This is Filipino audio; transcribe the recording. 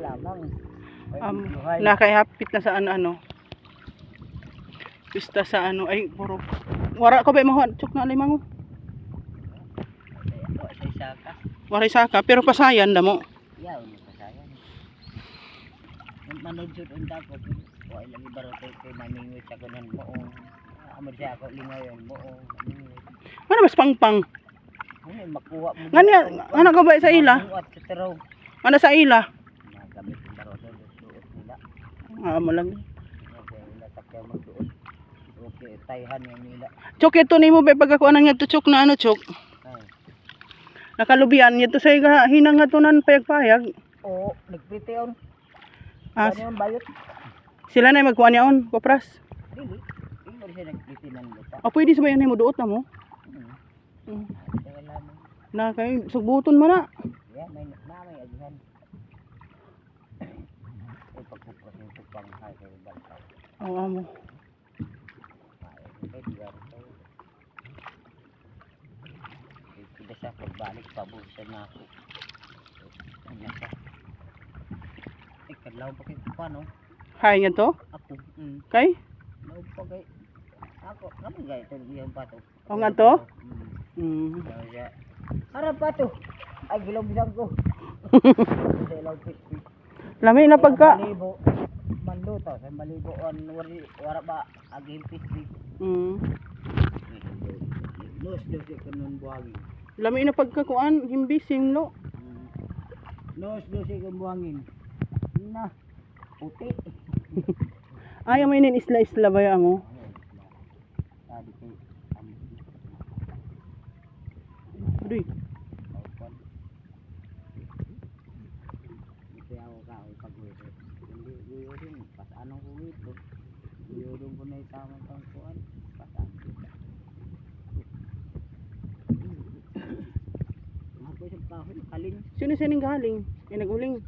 lamang. Um, nakahapit na sa ano ano. Pista sa ano ay puro. Wara ko ba mahuan chuk na limango. Ay, ako sa isa ka. Waray saka pero pasayan damo. Yaw, pa sayang. Manood siya doon ako. Wala lang ibaro ko kay mamingwit ako ng moong. Amad siya ako lingaw yun, moong. mamingwit. Ano mas pangpang? Ano, makuha mo. Ngani ano ka ba sa ila? Ano sa ila? Yung taraw doon. Suot nila. Ah, mo lang. Okay, wala sakyaw magsuot. Okay, tayhan yung nila. Chok ito nimo ba pag ako anang nga chok na ano chok. Ay. Nakalubian ito sa iga hinang nga tunan payag-payag. Oo, nagpriti yun. As Ano yung bayot? sila na magkuha niyaon, kopras. Dili. Hindi mo siya nagpriti ng lupa. O pwede sa bayan mo duot na mo. Hmm. Mm. Na kay sugbuton man na. Yan, may na may agihan. Ay, pagpupras yung tukang hay kay Balta. Oo Digar. Kay Pida siya, pagbalik, pabusan na ako. Ano siya? Ay, kadlaw pa kay paano? Hay nga to. Ako. Hmm. Kay? Law pa kay... Ako, kapag gaya ito, yung pato. O nga to? Mm. Harap pato. Ay, gilaw bisang ko. Sa. Lami na pagka. Malibo. Manluto. Sa malibo. On, wari, wara ba? Aging pispis. Mm. Nos, nos, ikan buhangin. Lami na pagka kuan himbi simlo. Nos, nos, ikan buhangin. Na. Puti. Ay may nin isla isla ba mo? Tadi kay Amo. Duy. Paupan. Ito ako ka, ay pag-uwi. Hindi, guyo din. Pas anong kuwi ito. Din ko na itamang kang kuwan. Pas ano. Ako isang kahoy, kaling. Sino sining galing? Ay naguling.